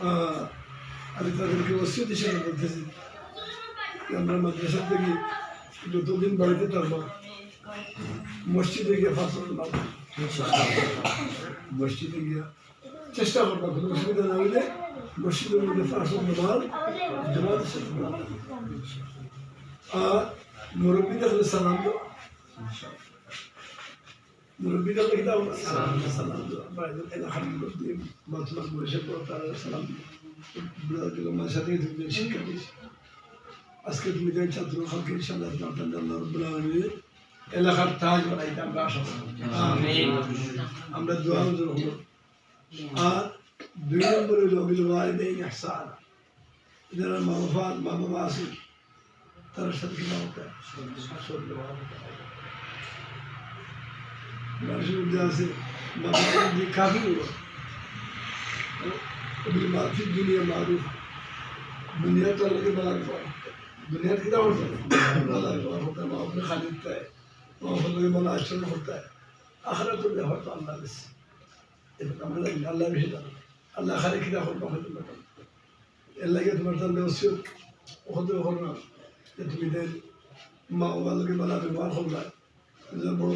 আহ, আমি তাদেরকে ওসিয়ত হিসেবে বলতেছি আমরা মাদ্রাসা থেকে যতদিন বাড়িতে থাকব মসজিদে গিয়ে ফাঁসল নাম মসজিদে গিয়া চেষ্টা করব কোনো অসুবিধা না হইলে মসজিদের মধ্যে ফাঁসল নামাজ জমাতের সাথে আর মুরব্বী দেখলে সালাম দাও মুরব্বী দেখলে কি দাও না? সালাম বসে পড়ো তারা সালাম বুড়াগুলোর সাথে তুমি শিক্ষা দিয়েছি। আজকে তুমি যে ছাত্র খালকে ইনশাআল্লাহ আল্লাহ রব্বুল আলামিন এলাকার তাজ বানাইতে আমরা আশা করি। আমরা দোয়া মঞ্জুর হব। আর দুই নম্বর হইল অবিল ইহসান যারা মা বাবা মা বাবা আছে তার সাথে কি মধ্যে আছে মা বাবা যে কাফি হলো অবিল মাফি দুনিয়া মারুফ दुनिया तो अलग ही बना हुआ है दुनिया कितना होता है बना हुआ होता है वहाँ अपने खरीदता है वहाँ पर लोग बना आचरण होता है आखिरत तो नहीं होता अल्लाह बस ये तो कमरे लगे अल्लाह भी जाना अल्लाह खाली कितना होता है तुम्हें अल्लाह के तुम्हारे सामने उससे खुद होना ये तुम्हें दे माँ वालों के बना व्यवहार हो रहा है যে বড়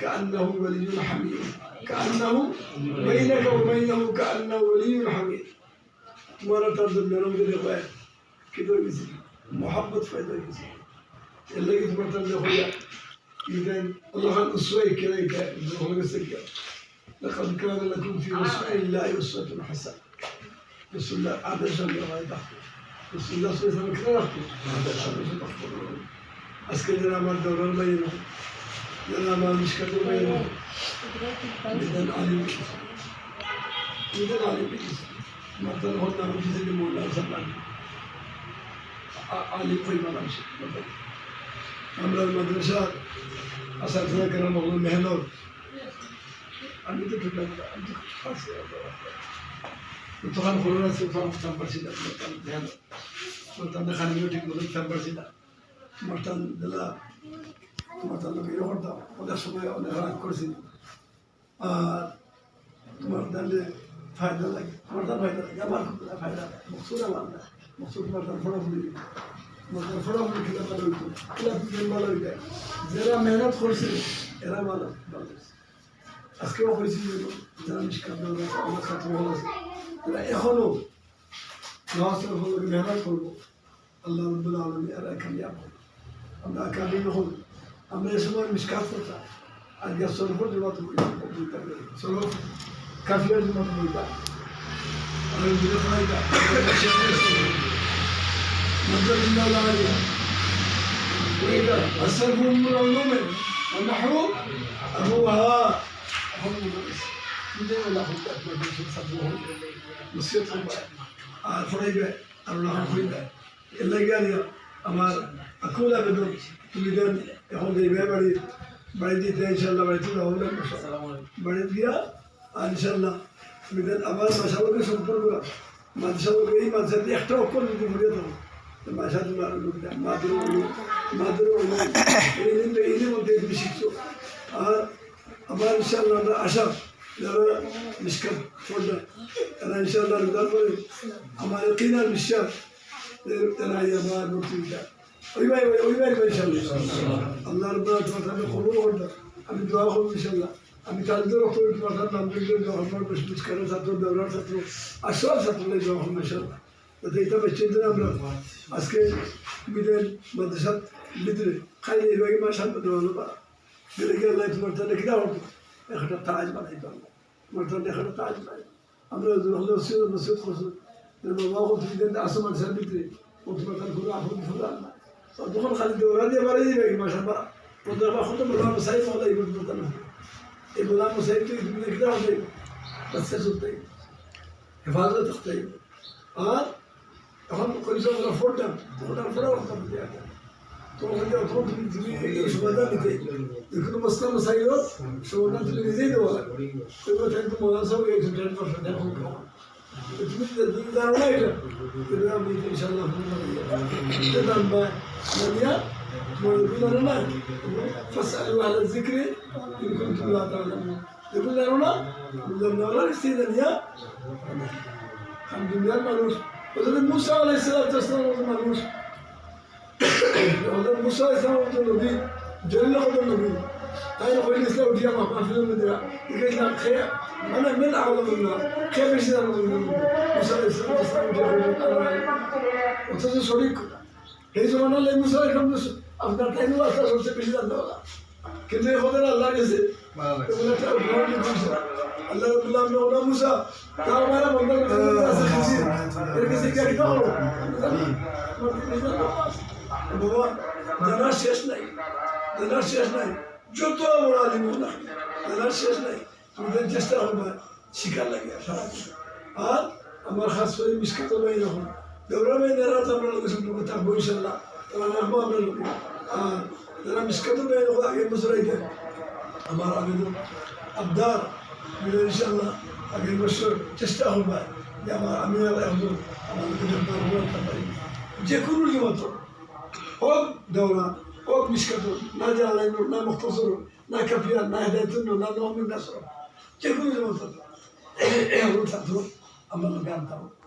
كأنه ولي حميد كأنه بينك وبينه كأنه ولي حميد مرة تردد لهم كده كده يزيد محبة فايدة يزيد اللي جيت مرة تردد إذن الله عن أسوة كريكة لقد كان لكم في رسول الله أسوة حسنة Resulullah adeşen yavayı taktı. Resulullah sallallahu aleyhi ve sellem taktı. Adeşen yavayı taktı. Askerler amal davranmayın. Yan amal mişkat olmayın. Neden alim bir insan? Neden alim bir insan? Mertan hodna mucize bir molla zaman. Alim koymadan şey. আমরা মাদ্রাসা আসাদুল্লাহ কেরাম মেহনত আমি তো ঢুকলাম আমি তো তখন corona ছিল তখন উঠতাম পারছি না বলতাম মেহনত বলতাম না খানিও ঠিক মতো উঠতাম পারছি না মাতান দিলা তোমার লোক এরকম করতাম অনেক সময় অনেক রাগ করেছি আর তোমার দাঁড়িয়ে ফায়দা লাগে আমার তার ফায়দা লাগে, আমার ফায়দা মকসুদ আমার না মকসুদ তোমার তার ফোড়াফুড়ি তোমার তার ফোড়াফুড়ি খেলে ভালো হইতো খেলা ভালো হইতে যারা মেহনত করছে এরা ভালো ভালো হয়েছে আজকেও হয়েছে যারা নিষ্কাম আমার ছাত্র ভালো আছে তারা এখনও নামাজ মেহনত করবো আল্লাহ রব্বুল আলমী এরা কামিয়াব হবে আমরা কামিল হল আমরা এ সময় মিসকাত করতাম আজকে সরফর জমাত বইতাম সরফ কাফিয়ার জমাত বইতাম আমি বুঝে ফেলাইতাম مدد الله عليها وإذا الصرف من Today, we have to make some support. We see some are for it. Allah for it. Illegal. আমার আকুল আবেদন তুমি দেন এখন যাইবে বাড়ি বাড়িতে দিতে ইনশাল্লাহ বাড়িতে রাহুলের বাড়িতে দিয়া আর ইনশাল্লাহ তুমি দেন আবার মাসাবকে সম্পর্ক মাদশাবকে এই মাদশাতে একটা অক্ষর যদি ঘুরে দাও মাসা তোমার মাদুর মাদুর এই দিন এই দিন মধ্যে শিখছো আর Ama insanlar da aşar. Yara miskap çorda. Yara insanlar da böyle. Ama yakiler miskap. Yara yama mutluca. Uyma uyma uyma uyma inşallah. Allah Rabb'a tuvatanı kubul orada. Abi dua kubul inşallah. Abi kalbde okuyor tuvatanı. Hamdülillah dua kubul. Müslüt kara satıyor. Devran satıyor. Aslan satıyor dua kubul inşallah. Dedeyta başçeden amra. Aske miden madrasat midre. Kaydı evvegi maşallah dua kubul. গেলে তাহলে কিনা হতো একটা তাজ বানাই পারব তোমার তাহলে একটা তাজ বানাই আমরা হলে নসিহত করছ বাবা তুমি দেন আসো মাদ্রাসার ভিতরে ও তোমার তার ঘুরে তখন খালি দৌড়া দিয়ে বাড়ি দিবে কি মাসা বা প্রথমে কত এই বলতে না এই বলা মশাই তো বাচ্চা চলতে হেফাজত থাকতে আর এখন কইছো ওরা ফোরটা ওটা يكون مصدر مسايرات شغلنا تلفزيون ولا تبغى تعد مناسبة يكتب تعد فرشة يحوك تمد الدين دار ولايلة تبغى بيت إن شاء الله في المرية تدام با مرية مرية لنا فاسألوا على الذكر إن كنتم لا تعلمون يقول لنا من نرى السيدة يا الحمد لله مالوش وزاد موسى عليه الصلاة والسلام مالوش موسى الإسلام وقت النبي جل وقت النبي هاي أخوي الإسلام ودي الله ما في المدرة يقول لك خير أنا من أعظم الله كيف يشتغل من موسى الإسلام الإسلام ودي الله وتصل شريك ليس من الله موسى الإسلام أفضل تعين الله أساس وسيب يشتغل الله كنا يخبر الله يزيد يقول لك أبنى موسى الله رب العالمين أبنى موسى تعالوا معنا من الله خزير يركز يكاك دعوه بابا আমার জানার শেষ নাই। জানার শেষ নাই। যত বড় আলিম না জানার শেষ নাই। তোমাদের চেষ্টা হবে শিকার লাগে আর আমার খাস করে মিসকাত ভাই যখন দেওরা ভাই তো আমরা লোকের সম্পর্ক থাকব ইনশাল্লাহ তারা রাখব আমরা লোকে। আর যারা মিসকাত ভাই যখন আগের বছর আইতে, আমার আবেদন, আবদার ইনশাল্লাহ আগের বছর চেষ্টা হবে যে আমার, আমি আমার করতে যে কোনো নিমন্ত্রণ Od devla, od miskatu, na djalenu, na muhtasiru, na kafiyan, na ehdetinu, na nomin nasru. Çekimiz olsun. Eğer eh, eh, utatı, ama ben tavuk.